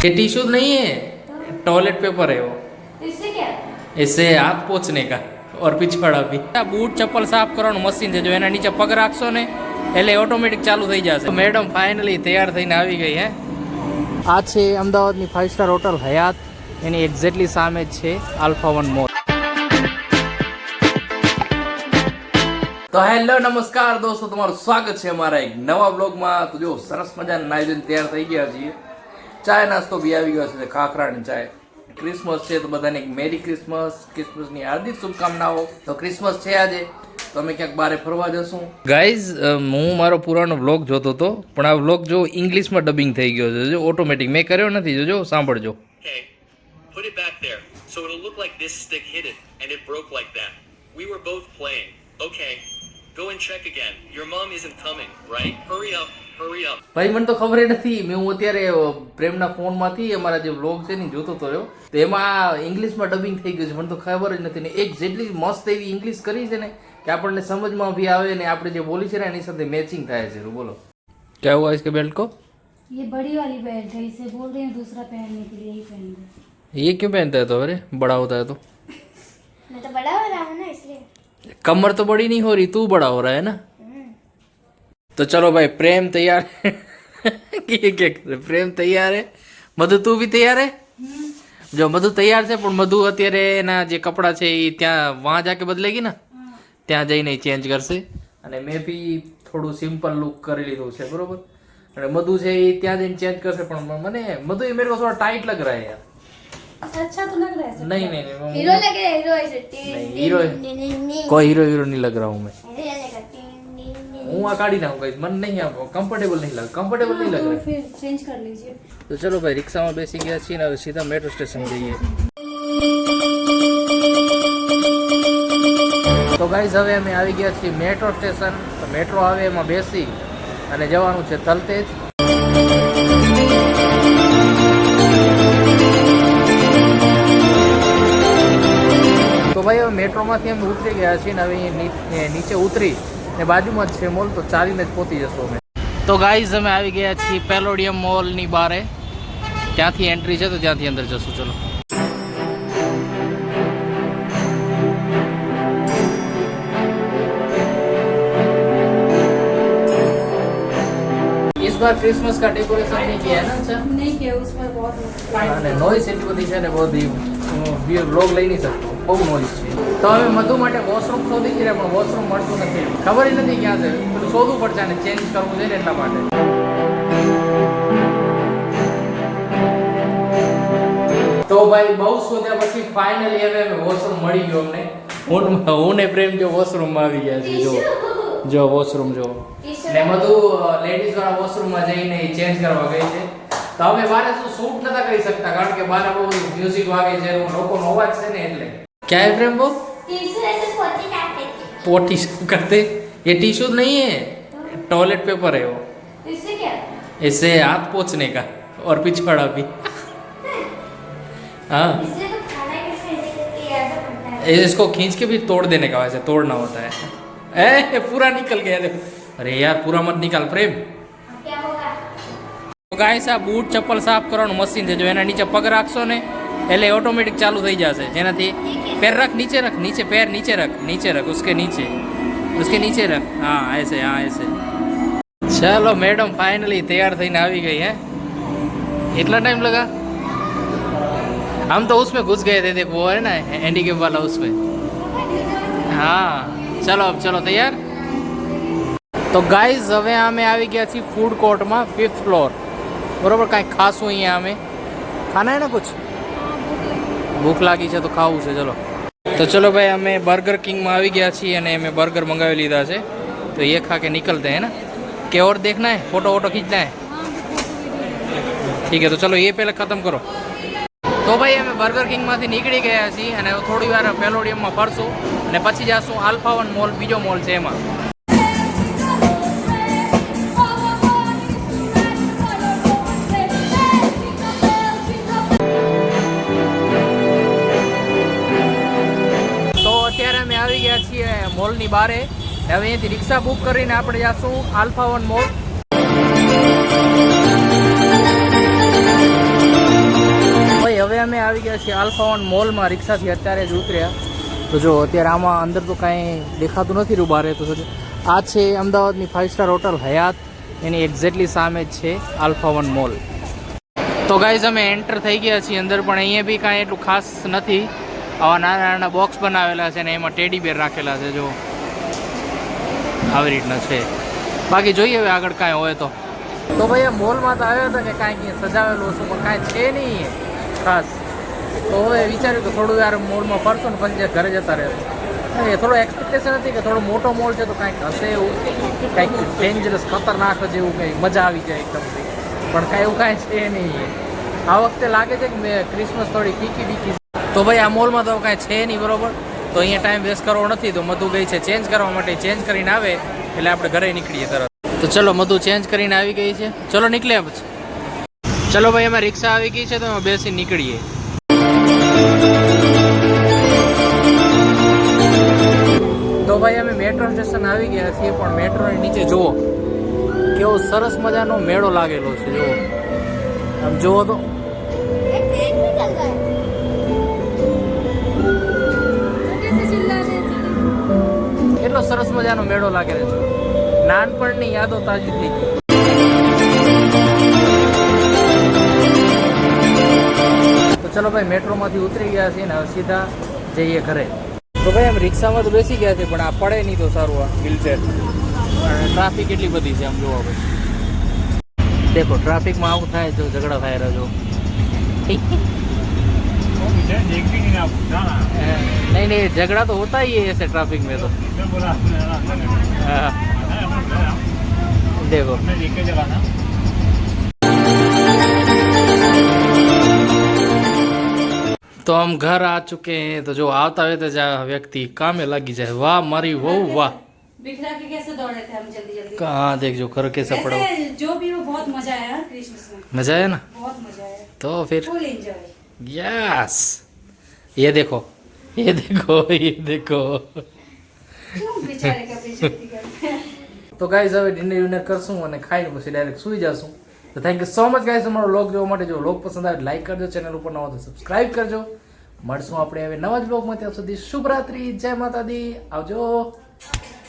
ये टिश्यू नहीं है टॉयलेट पेपर है वो इससे क्या इससे हाथ पोछने का और पिछवाड़ा भी આ બૂટ ચપ્પલ સાફ કરવાનું મશીન છે જો એના નીચે પગ રાખશો ને એટલે ઓટોમેટિક ચાલુ થઈ જશે મેડમ ફાઇનલી તૈયાર થઈને આવી ગઈ હે આ છે અમદાવાદની ફાઇવ સ્ટાર હોટલ હયાત એની એક્ઝેક્ટલી સામે જ છે આલ્ફા વન મોલ તો હેલો નમસ્કાર દોસ્તો તમારું સ્વાગત છે અમારા એક નવા બ્લોગમાં તો જો સરસ મજાના નાઈ તૈયાર થઈ ગયા છીએ ચાય નાસ્તો બી આવી ગયો છે ખાખરા અને ચાય ક્રિસમસ છે તો બધાને એક મેરી ક્રિસમસ ક્રિસમસની હાર્દિક શુભકામનાઓ તો ક્રિસમસ છે આજે તો અમે ક્યાંક બારે ફરવા જશું ગાઈઝ હું મારો પુરાનો બ્લોગ જોતો હતો પણ આ બ્લોગ જો ઇંગ્લિશમાં ડબિંગ થઈ ગયો છે જો ઓટોમેટિક મેં કર્યો નથી જોજો સાંભળજો put it back there. So it'll look like this stick hit it, and it broke like that. We were both playing. Okay, go and check again. Your mom isn't coming, right? Hurry up. ભાઈ મને તો ખબર ય નથી મેં હું અત્યારે પ્રેમના ફોનમાંથી અમારા જે બ્લોગ છે ને ઈ જોતો હતો તો એમાં ઇંગ્લિશમાં ડબિંગ થઈ ગયું છે મને તો ખબર જ નથી ને એક જેટલી મસ્ત એવી ઇંગ્લિશ કરી છે ને કે આપણને સમજમાં બી આવે ને આપણે જે બોલી છે ને એની સાથે મેચિંગ થાય છે બોલો क्या हुआ इसके बेल्ट को ये बड़ी वाली बेल्ट है इसे बोल रही हूँ दूसरा पहनने के लिए ही पहन दो ये क्यों पहनता है तो अरे बड़ा होता है तो मैं तो बड़ा हो रहा हूँ ना इसलिए कमर तो बड़ी नहीं हो रही तू बड़ा हो रहा है ना तो चलो भाई प्रेम तैयार ये क्या कर- प्रेम तैयार है મધુ તું બી તૈયાર હે જો મધુ તૈયાર છે પણ મધુ અત્યારે એના જે કપડાં છે એ ત્યાં વહાં જાકે બદલેગી ને ત્યાં જઈને ચેન્જ કરશે અને મેં બી થોડું સિમ્પલ લુક કરી લીધું છે બરોબર અને મધુ છે એ ત્યાં જઈને ચેન્જ કરશે પણ મને મધુ એ મેરે को थोड़ा टाइट लग रहा है यार अच्छा तो लग रहा है नहीं नहीं नहीं वो- हीरो लग रहा है हीरो ऐसे नहीं, हीरो कोई हीरो हीरो नहीं लग रहा हूँ मैं હું આ કાઢી નાખું કઈ મને નહીં આ કમ્ફર્ટેબલ નહીં લાગે. કમ્ફર્ટેબલ નહીં લાગે. ચેન્જ કરી લીજીએ તો ચલો ભાઈ રિક્ષામાં બેસી ગયા છીએ ને હવે સીધા મેટ્રો સ્ટેશન જઈએ. તો ગાઈઝ હવે અમે આવી ગયા છીએ મેટ્રો સ્ટેશન તો મેટ્રો આવે એમાં બેસી અને જવાનું છે તલતેજ. તો ભાઈ હવે મેટ્રોમાંથી અમે ઉતરી ગયા છીએ ને હવે નીચે ઉતરી ને બાજુમાં જ છે મોલ તો ચાલીને જ પહોંચી જશું અમે તો ગાઈઝ અમે આવી ગયા છીએ પેલોડિયમ મોલની બારે ત્યાંથી એન્ટ્રી છે તો ત્યાંથી અંદર જશું ચલો इस बार क्रिसमस का डेकोरेशन नहीं किया है ना अच्छा नहीं किया उस पर बहुत અને નોઈસ એટલી બધી છે ને બધી બ્લોગ લઈ નહીં શકતો બહુ નોલેજ છે. તો હવે મધુ માટે વોશરૂમ શોધી છે પણ વોશરૂમ મળતું નથી ખબર જ નથી ક્યાં છે. પેલું શોધવું પડશે અને ચેન્જ કરવું છે એટલા માટે. તો ભાઈ બહુ શોધ્યા પછી ફાઇનલી હવે વોશરૂમ મળી ગયો અમને. હું હું ને પ્રેમ જો વોશરૂમમાં આવી ગયા છે જો. જો વોશરૂમ જો. ને મધુ લેડીઝ વાળા વોશરૂમમાં જઈને ચેન્જ કરવા ગઈ છે. તો હવે બારે શું શૂટ નતા કરી શકતા કારણ કે બારે બહુ મ્યુઝિક વાગે છે લોકોનો અવાજ છે ને એટલે. क्या है प्रेम वो पोटी सब करते ये टिश्यू नहीं है टॉयलेट पेपर है वो इससे क्या इससे हाथ पोछने का और पिछवाड़ा भी हाँ इससे तो खाना कैसे ऐसा बनता है ये इसको खींच के भी तोड़ देने का वैसे तोड़ना होता है ए पूरा निकल गया देखो अरे यार पूरा मत निकाल प्रेम अब क्या होगा તો ગાઈસ આ બૂટ ચપ્પલ સાફ કરવાનું મશીન છે જો એના નીચે પગ રાખશો ને એટલે ઓટોમેટિક ચાલુ થઈ જશે. જેનાથી पैर रख नीचे रख नीचे पैर नीचे रख नीचे रख उसके नीचे उसके नीचे रख हाँ ऐसे हाँ ऐसे चलो मैडम फाइनली तैयार थी આવી ગઈ, હે? એટલા ટાઈમ લગા? हम तो उसमें घुस गए थे देखो वो है ना हैंडीकेप वाला उसमें हाँ चलो अब चलो તૈયાર. તો ગાઈઝ હવે અમે આવી ગયા છીએ ફૂડ કોર્ટમાં ફિફ્થ ફ્લોર બરોબર, કાંઈ ખાસું અહીંયા અમે. ખાના ને કુછ? ભૂખ લાગી છે તો ખાવું છે, ચલો. તો ચલો ભાઈ, અમે બર્ગર કિંગમાં આવી ગયા છીએ અને અમે બર્ગર મંગાવી લીધા છે. તો એ ખાકે નીકળતે, હે ને? કે ઓર દેખના ફોટો વોટો ખીંચના ઠીક હે, તો ચલો એ પહેલાં ખતમ કરો. તો ભાઈ, અમે બર્ગર કિંગમાંથી નીકળી ગયા છીએ અને થોડી વાર પેલોડિયમમાં ફરશું અને પછી જશું આલ્ફાવન મોલ બીજો મોલ છે એમાં. મોલની બારે. હવે અહીંયાથી રિક્ષા બુક કરીને આપણે આલ્ફાવન આલ્ફા વન મોલ. અમે આવી ગયા છીએ આલ્ફા વન મોલમાં. રિક્ષાથી અત્યારે જ ઉતર્યા. તો જો, અત્યારે આમાં અંદર તો કાંઈ દેખાતું નથી રહ્યું બારે તો આ છે અમદાવાદની ફાઇવ સ્ટાર હોટલ હયાત. એની એક્ઝેક્ટલી સામે જ છે આલ્ફા વન મોલ. તો ગાઈઝ અમે એન્ટર થઈ ગયા છીએ અંદર, પણ અહીંયા બી કાંઈ એટલું ખાસ નથી. આવા નાના નાના બોક્સ બનાવેલા છે ને એમાં ટેડી બેર રાખેલા છે, જો. આવી રીતના છે. બાકી જોઈએ હવે આગળ કાંઈ હોય તો. તો ભાઈ આ મોલમાં તો આવ્યો હતો કે કાંઈક સજાવેલું હશે, પણ કાંઈ છે નહીં. ખાસ. તો હવે વિચાર્યું કે થોડું યાર મોલમાં ફરશો ને પછી ઘરે જતા રહેશો. એ થોડો એક્સપેક્ટેશન હતી કે થોડો મોટો મોલ છે તો કાંઈક હશે એવું. કાંઈક ડેન્જરસ ખતરનાક જ એવું કંઈક મજા આવી જાય એકદમ. પણ કાંઈ એવું કાંઈ છે નહીં. આ વખતે લાગે છે કે મેં ક્રિસમસ થોડી ફીકી બીકી તો ભાઈ આ મોલમાં તો કાંઈ છે નહીં બરોબર. તો અહીંયા ટાઈમ વેસ્ટ કરવો નથી, તો મધુ ગઈ છે ચેન્જ કરવા માટે ચેન્જ કરીને આવે, એટલે આપણે ઘરે નીકળીએ તરત. તો ચલો મધુ ચેન્જ કરીને આવી ગઈ છે. ચલો નીકળ્યા પછી ચલો ભાઈ અમે રિક્ષા આવી ગઈ છે, તો અમે બેસી નીકળીએ. તો ભાઈ, અમે મેટ્રો સ્ટેશન આવી ગયા છીએ, પણ મેટ્રોની નીચે જુઓ, કેવો સરસ મજાનો મેળો લાગેલો છે, જુઓ. આમ જુઓ તો સરસ મજાનો મેળો લાગેલો છે. નાનપણની યાદો તાજી થઈ ગઈ. તો ચલો ભાઈ મેટ્રોમાંથી ઉતરી ગયા છીએ ને હવે સીધા જઈએ ઘરે. તો ભાઈ આમ રિક્ષામાં તો બેસી ગયા છે પણ આ પડે નહીં તો સારું આ વ્હીલચેર ટ્રાફિક એટલી બધી છે આમ જોવા પછી દેખો ટ્રાફિકમાં આવું થાય જો ઝઘડા થાય રહ્યો नहीं नहीं नहीं झगड़ा तो होता ही है ऐसे ट्रैफ़िक में तो। हाँ। देखो। तो हम घर आ चुके हैं तो जो आता તો જ આ વ્યક્તિ કામે લાગી જાય વાહ वाह વહુ हाँ, देख जो करो कैसे पड़ो जो भी वो बहुत मज़ा आया मज़ा आया ना? बहुत मज़ा आया। तो फिर फुल एंजॉय यस ये देखो ये देखो ये देखो क्यों बेचारे का बेइज्जती करते हैं તો ગાઈઝ હવે ડિનર વિનર કરશું અને ખાઈને પછી ડાયરેક્ટ સુઈ જશું તો thank you so much guys તમારો લોગ જોવા માટે જો લોગ પસંદ આવે લાઈક કરજો ચેનલ ઉપર નવા તો સબસ્ક્રાઇબ કરજો મળશું આપણે હવે નવા જ બ્લોગમાં ત્યાં સુધી શુભરાત્રી જય માતાજી આવજો